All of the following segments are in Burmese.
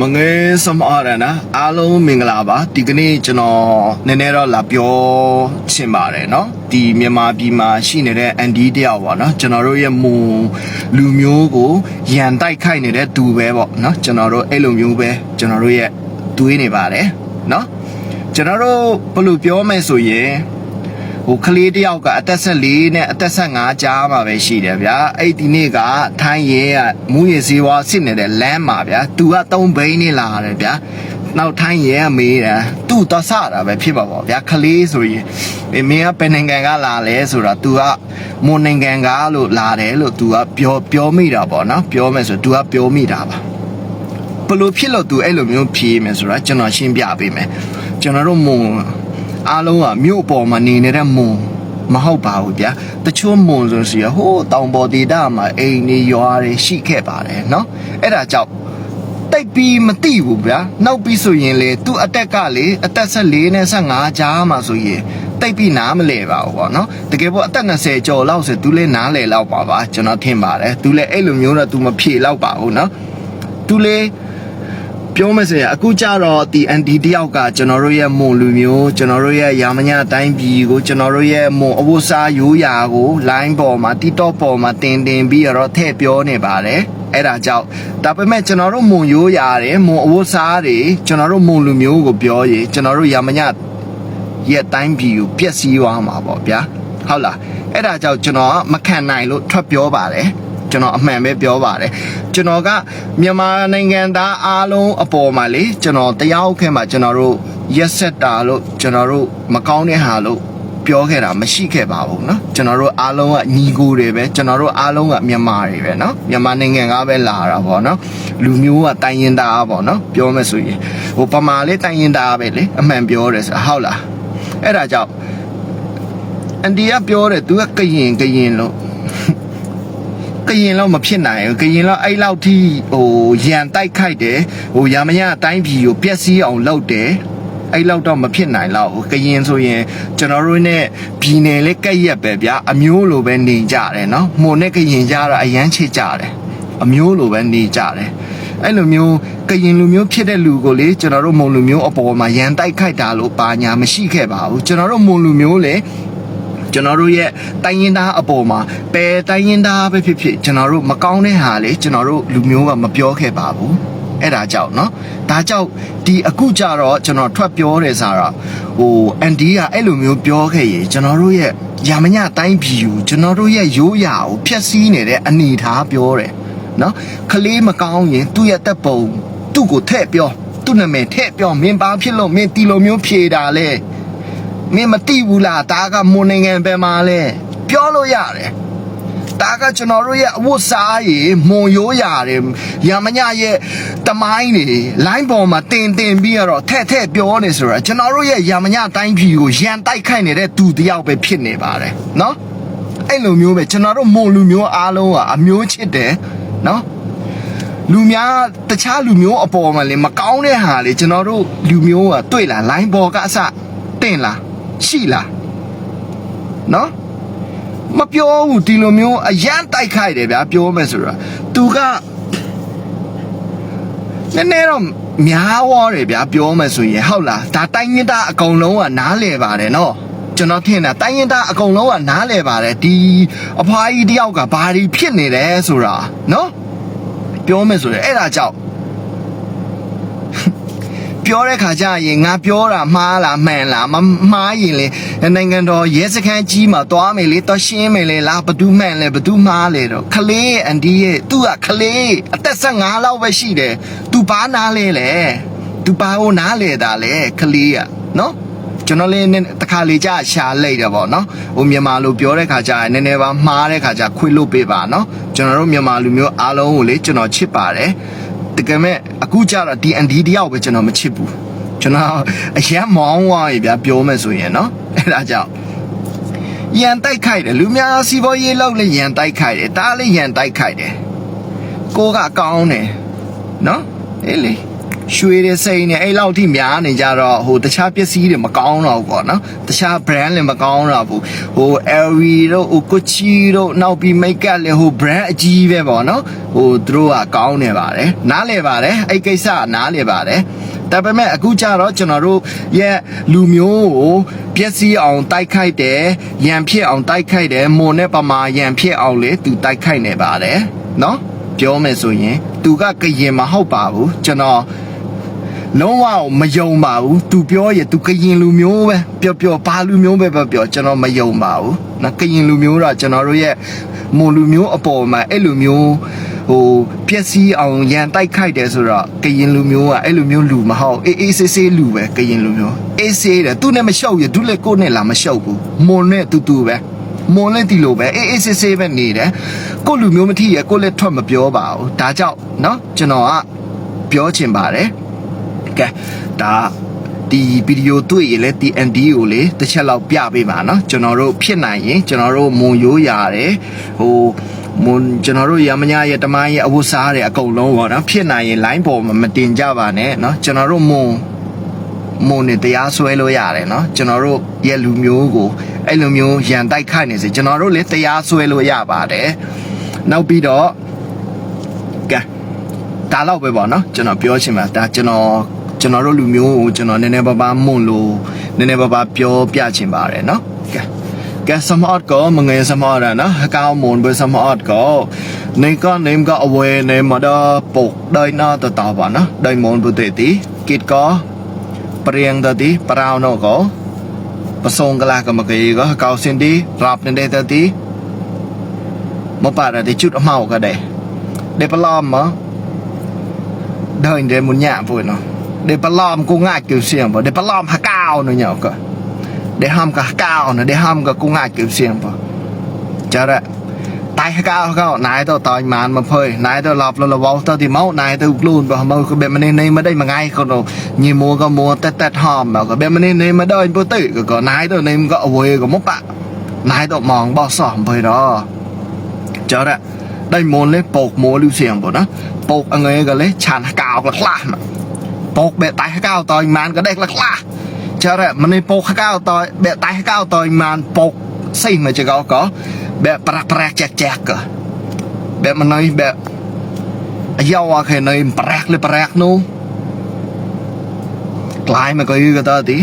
မငယ်စမရနာအားလုံးမင်္ဂလာပါဒီကနေ့ကျွန်တော်နည်းနည်းတော့လာပြောချင်ပါတယ်เนาะဒီမြန်မာပြည်မှာရှိနေတဲ့ ND တယောက်ပေါ့เนาะကျွန်တော်တို့ရဲ့မွန်လူမျိုးကိုရန်တိုက်ခိုက်နေတဲ့သူပဲပေါ့เนาะကျွန်တော်တို့အဲ့လိုမျိုးပဲကျွန်တော်တို့ရဲ့တွေးနေပါတယ်เนาะကျွန်တော်တို့ဘယ်လိုပြောမယ်ဆိုရင် ဟိုကလေးတယောက်ကအသက်14နဲ့အသက်15ကြားမှာပဲရှိတယ်ဗျာအဲ့ဒီနေ့ကထိုင်းရဲကမူရည်စည်းဝါစစ်နေတဲ့လမ်းမှာဗျာသူက3ဘိန်းနေလာတယ်ဗျာနောက်ထိုင်းရဲကမေးတယ်သူ့တော့ဆတာပဲဖြစ်ပါပေါ့ဗျာကလေးဆိုရင်မင်းမင်းကဘယ်နိုင်ငံကလာလဲဆိုတော့ तू ကမွန်နိုင်ငံကလို့လာတယ်လို့ तू ကပြောပြောမိတာပေါ့နော်ပြောမယ်ဆို तू ကပြောမိတာပါဘလို့ဖြစ်လို့ तू အဲ့လိုမျိုးဖြေမယ်ဆိုတော့ကျွန်တော်ရှင်းပြပေးမယ်ကျွန်တော်တို့မွန် အားလုံးကမြို့ပေါ်မှာနေနေတဲ့မွန်မဟုတ်ပါဘူးဗျာတချို့မွန်ဆိုစီဟိုးတောင်ပေါ်ဒေသမှာအိမ်နေရွာတွေရှိခဲ့ပါတယ်เนาะအဲ့ဒါကြောင့် တိတ်ပြီးမသိဘူးဗျာနောက်ပြီးဆိုရင်လေသူ့အတက်ကလေအသက်14နဲ့15ကြားမှာဆိုရင်တိတ်ပြီးနားမလဲပါဘူးပေါ့နော်တကယ်ပေါ့အသက်20ကျော်လောက်ဆိုသူလည်းနားလဲလောက်ပါပါကျွန်တော်ထင်ပါတယ်သူလည်းအဲ့လိုမျိုးတော့သူမဖြေလောက်ပါဘူးနော်သူလည်း ပြောမစရာအခုကြတော့ဒီ ND တယောက်ကကျွန်တော်တို့ရဲ့မွန်လူမျိုးကျွန်တော်တို့ရဲ့ရာမညတိုင်းပြည်ကိုကျွန်တော်တို့ရဲ့မွန်အဝတ်စားရိုးရာကို line ပေါ်မှာ TikTok ပေါ်မှာတင်တင်ပြီးတော့ထည့်ပြောနေပါတယ်အဲ့ဒါကြောင့်ဒါပေမဲ့ကျွန်တော်တို့မွန်ရိုးရာတွေမွန်အဝတ်စားတွေကျွန်တော်တို့မွန်လူမျိုးကိုပြောရင်ကျွန်တော်တို့ရာမညရဲ့တိုင်းပြည်ကိုပျက်စီးသွားမှာပေါ့ဗျာဟုတ်လားအဲ့ဒါကြောင့်ကျွန်တော်ကမခံနိုင်လို့ထွက်ပြောပါတယ် ကျွန်တော်အမှန်ပဲပြောပါတယ်ကျွန်တော်ကမြန်မာနိုင်ငံသားအားလုံးအပေါ်မှာလေကျွန်တော်တရားဥပဒေမှာကျွန်တော်တို့ရက်ဆက်တာလို့ကျွန်တော်တို့မကောင်းတဲ့ဟာလို့ပြောခဲ့တာမရှိခဲ့ပါဘူးเนาะကျွန်တော်တို့အားလုံးကညီကိုတွေပဲကျွန်တော်တို့အားလုံးကမြန်မာတွေပဲเนาะမြန်မာနိုင်ငံကပဲလာတာပေါ့เนาะလူမျိုးကတိုင်းရင်သားပေါ့เนาะပြောမယ်ဆိုရင်ဟိုပမာလေးတိုင်းရင်သားပဲလေအမှန်ပြောတယ်ဆိုတာဟုတ်လားအဲ့ဒါကြောင့်အန်ဒီကပြောတယ်သူကကရင်ကရင်လို့ ကရင်တော့မဖြစ်နိုင်ဘူးကရင်တော့အဲ့လောက်ထိဟိုရန်တိုက်ခိုက်တယ်ဟိုရာမရအတိုင်းပြည်ကိုပျက်စီးအောင်လုပ်တယ်အဲ့လောက်တော့မဖြစ်နိုင်တော့ဘူးကရင်ဆိုရင်ကျွန်တော်တို့ ਨੇ ပြည်နယ်လေးကက်ရက်ပဲဗျာအမျိုးလိုပဲနေကြတယ်နော်မှုန်နဲ့ကရင်ကြတော့အရန်ချစ်ကြတယ်အမျိုးလိုပဲနေကြတယ်အဲ့လိုမျိုးကရင်လူမျိုးဖြစ်တဲ့လူကိုလေကျွန်တော်တို့မုံလူမျိုးအပေါ်မှာရန်တိုက်ခိုက်တာလို့ပါညာမရှိခဲ့ပါဘူးကျွန်တော်တို့မုံလူမျိုးလေ ကျွန်တော်တို့ရဲ့တိုင်းရင်းသားအပေါ်မှာပယ်တိုင်းရင်းသားပဲဖြစ်ဖြစ်ကျွန်တော်တို့မကောင်းတဲ့ဟာလေကျွန်တော်တို့လူမျိုးကမပြောခဲ့ပါဘူးအဲ့ဒါကြောင့်เนาะဒါကြောင့်ဒီအခုကြတော့ကျွန်တော်ထွက်ပြောတယ်ဆိုတော့ဟိုအန်ဒီကအဲ့လိုမျိုးပြောခဲ့ရင်ကျွန်တော်တို့ရဲ့ရာမညတိုင်းပြည်ကိုကျွန်တော်တို့ရဲ့ရိုးရာကိုဖျက်ဆီးနေတဲ့အနေထားပြောတယ်เนาะကလေးမကောင်းရင်သူ့ရဲ့တက်ပုံသူ့ကိုထည့်ပြောသူ့နာမည်ထည့်ပြောမင်းဘာဖြစ်လို့မင်းတီလိုမျိုးဖြေတာလဲ မင်းမသိဘူးလားဒါကမွန်နိုင်ငံပဲမှာလဲပြောလို့ရတယ်ဒါကကျွန်တော်တို့ရဲ့အဝတ်စားရည်မွန်ရိုးရာတွေရမညရဲ့တမိုင်းတွေလိုင်းပေါ်မှာတင်တင်ပြီးတော့ထဲ့ထဲ့ပြောနေဆိုတော့ကျွန်တော်တို့ရဲ့ရမညတိုင်းပြည်ကိုရန်တိုက်ခိုက်နေတဲ့သူတယောက်ပဲဖြစ်နေပါတယ်နော်အဲ့လိုမျိုးပဲကျွန်တော်တို့မွန်လူမျိုးအားလုံးကအမျိုးချစ်တယ်နော်လူများတခြားလူမျိုးအပေါ်မှာလေမကောင်းတဲ့ဟာလေကျွန်တော်တို့လူမျိုးကတွေ့လား line ပေါ်ကအစတင်လား ရှိလားနော်မပြောဘူးဒီလိုမျိုးအရန်တိုက်ခိုက်တယ်ဗျာပြောမယ်ဆိုတော့သူကနည်းနည်းတော့များဝါတယ်ဗျာပြောမယ်ဆိုရင်ဟုတ်လားဒါတိုင်းရင်းသားအကုန်လုံးကနားလဲပါတယ်နော်ကျွန်တော်ထင်တာတိုင်းရင်သားအကုန်လုံးကနားလဲပါတယ်ဒီအဖွားကြီးတယောက်ကဘာတွေဖြစ်နေလဲဆိုတာနော်ပြောမယ်ဆိုရင်အဲ့ဒါကြောင့် ပြောတဲ့ခါကျရင်ငါပြောတာမှားလားမှန်လားမမှားရင်လေနိုင်ငံတော်ရဲစခန်းကြီးမှာတွားမယ်လေတော့ရှင်းမယ်လေလားဘသူမှန်လဲဘသူမှားလဲတော့ခလေးရဲ့အန်ဒီရဲ့သူကခလေးအသက်15လောက်ပဲရှိတယ် तू ဘာနားလဲလေ तू ဘာကိုနားလဲတာလဲခလေးอ่ะနော်ကျွန်တော်လေးနည်းတခါလေကြာရှာလိုက်တယ်ပေါ့နော်ဟိုမြန်မာလိုပြောတဲ့ခါကျရင်နည်းနည်းပါမှားတဲ့ခါကျခွေလို့ပေးပါနော်ကျွန်တော်တို့မြန်မာလူမျိုးအားလုံးကိုလေကျွန်တော်ချစ်ပါတယ် တကယ်မဲ့အခုကျတော့ DND တယောက်ပဲကျွန်တော်မချစ်ဘူးကျွန်တော်အရန်မောင်းသွားပြီဗျာပြောမယ်ဆိုရင်เนาะအဲ့ဒါကြောင့်ရန်တိုက်ခိုက်တယ်လူများစီဘောရေးလောက်လည်းရန်တိုက်ခိုက်တယ်တားလည်းရန်တိုက်ခိုက်တယ်ကိုကကောင်းတယ်เนาะအေးလေက ရွှေတွေစိန်နေအဲ့လောက်ထိများနေကြတော့ဟိုတခြားပစ္စည်းတွေမကောင်းတော့ဘူးပေါ့နော်တခြား brand လည်းမကောင်းတော့ဘူးဟို LV တို့ဟို Gucci တို့နောက်ပြီး makeup လည်းဟို brand အကြီးပဲပေါ့နော်ဟိုသူတို့ကကောင်းနေပါတယ်နားလေပါတယ်အဲ့ကိစ္စကနားလေပါတယ်ဒါပေမဲ့အခုကျတော့ကျွန်တော်တို့ရဲ့လူမျိုးကိုပျက်စီးအောင်တိုက်ခိုက်တယ်ရန်ဖြစ်အောင်တိုက်ခိုက်တယ်မွန်နဲ့ပမာရန်ဖြစ်အောင်လေသူတိုက်ခိုက်နေပါတယ်နော်ပြောမယ်ဆိုရင် သူကကရင်မဟုတ်ပါဘူးကျွန်တော် လုံးဝမယုံပါဘူး။ तू ပြောရ तू ကရင်လူမျိုးပဲပြောပြောဘာလူမျိုးပဲပြောပြောကျွန်တော်မယုံပါဘူး။နော်ကရင်လူမျိုးတော့ကျွန်တော်တို့ရဲ့မွန်လူမျိုးအပေါ်မှာအဲ့လူမျိုးဟိုပျက်စီးအောင်ရန်တိုက်ခိုက်တယ်ဆိုတော့ကရင်လူမျိုးကအဲ့လူမျိုးလူမဟုတ်အေးအေးဆေးဆေးလူပဲကရင်လူမျိုးအေးဆေးတယ်သူနဲ့မရှုပ်ရသူလည်းကိုယ်နဲ့လာမရှုပ်ဘူးမွန်နဲ့တူတူပဲမွန်လည်းဒီလိုပဲအေးအေးဆေးဆေးပဲနေတယ်ကိုယ့်လူမျိုးမထိရကိုယ်လည်းထွက်မပြောပါဘူးဒါကြောင့်နော်ကျွန်တော်ကပြောချင်ပါတယ် ကဲဒါဒီဗီဒီယိုတွေ့ရင်လည်း TND ကိုလေတစ်ချက်လောက်ပြပေးပါနော်ကျွန်တော်တို့ဖြစ်နိုင်ရင်ကျွန်တော်တို့မုံရိုးရတယ်ဟိုမွန်ကျွန်တော်တို့ရမညာရဲ့တမိုင်းရဲ့အဝတ်စားတွေအကုန်လုံးပေါ့နော်ဖြစ်နိုင်ရင် line ပေါ်မှာမတင်ကြပါနဲ့နော်ကျွန်တော်တို့မွန်မွန်နဲ့တရားစွဲလို့ရတယ်နော်ကျွန်တော်တို့ရဲ့လူမျိုးကိုအဲ့လိုမျိုးရန်တိုက်ခိုက်နေစေကျွန်တော်တို့လည်းတရားစွဲလို့ရပါတယ်နောက်ပြီးတော့ကဲဒါတော့ပဲပေါ့နော်ကျွန်တော်ပြောချင်ပါဒါကျွန်တော် ကျွန်တော်တို့လူမျိုးကိုကျွန်တော်နည်းနည်းပါးပါးမွန်လို့နည်းနည်းပါးပါးပြောပြချင်ပါတယ်နော်ကဲကဲစမတ်ကောမငယ်စမတ်ရနော်အကောင်းမွန်ဘယ်စမတ်ကောနေကနေမကအဝဲနေမဒပုတ်ဒိုင်နာတတပါနော်ဒိုင်မွန်ဘုတေတီကိတ်ကောပរៀងតទីប្រៅណកោប្រសងកលាកមកេកោកោសិនទីរាប់နေតទីមកប៉ារទីជុតអមោក៏ដែរដែលប្រឡំមក đời để một nhà vui nó để bà lòm cô ngại kiểu xiềng vào để bà lòm hà cao nữa nhỏ cơ. Để hâm cả cao nữa, để hâm cả cô ngại kiểu xiềng vào chờ đấy tay hà cao hà cao. Nãy tao tỏi màn mà phơi. Nãy tao lọp lọp lọp tao thì máu. Nãy tao luôn và mâu cái bên mình này mà đây mà ngay. Còn đâu như mua có mua tết tết hòm mà cái bên mình này mà đây bữa tử cái cái nãy tao nên gọi quê của mốc bạn nãy tao mòn bao sòm phơi đó. Chờ đấy đây muốn lấy bột mua lưu xiềng vào đó. Bột anh ấy cái lấy chàn hà cao là làm ពុកបែកតៃកៅតយមិនក៏ដេកលខ្លះចរមនីពុកកៅតយបែកតៃកៅតយមិនពុកសិមកចកក៏បែកប្រាក់ប្រាក់ចាក់ចាក់ក៏បែកមនីបែកយោអខេណៃប្រាក់លប្រាក់នោះក្លាយមកក៏យឺក៏តទី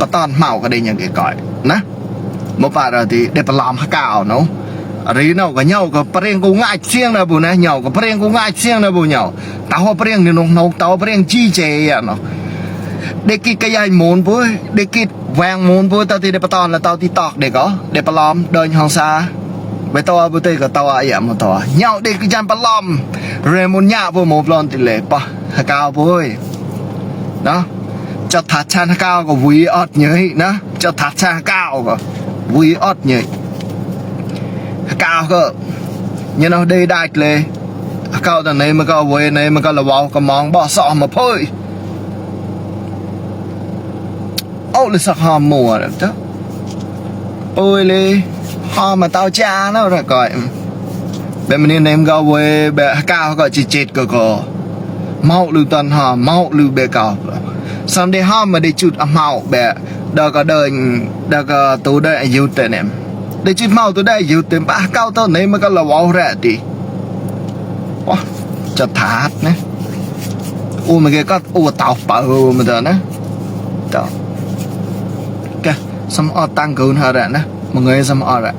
បតនមកក៏ដេញយ៉ាងគេកោណាមកប៉ារទីដេប្រឡំហកៅនោះ Ari nau ka nyau ka pareng cũng ngai chiang na bu na nhau cái pareng ko ngai chiang na bu nyau. Ta ho pareng ni nong nó ta ho pareng chi che ya à nó Để kí cái ai muốn bu, để kí vàng muốn bu tao thì để bắt tao là tao thì tọt để có, để bắt lom đơn hàng xa. À, à, vậy tao bu tê ka tao ai mà tao. nhau để cái jan bắt lom. Rồi muốn nhạ bu một lon thì lệ pa. Ha cao bu. Đó. Cho thả chan cao của vui ọt nhớ nó, cho thả chan cao của vui ọt nhớ cao cơ. Nhưng nó đi đại lệ à, cao tầng này mà cao về này mà cao là vào cái món bỏ sọ mà phơi. Ô là sắc hòm mùa rồi đó ôi, lê hòm mà tao cha nó rồi coi. Bên mình em cao về bè cao gọi chỉ chết cơ cơ. Mau lưu tuần hòm mau lưu bè cao. Xong đi hòm mà đi chút âm à, màu bè đó có đời đó có tú đời anh yêu tên em. De chi mau tu đây dự tìm ba cao tao này mà cái là wow ra đi Ủa chặt thạt nè Ủa mà cái có ủa tàu bờ mà đó nè Tao Kìa xong ở tăng cường hơn ra nè Mọi người xong ở ra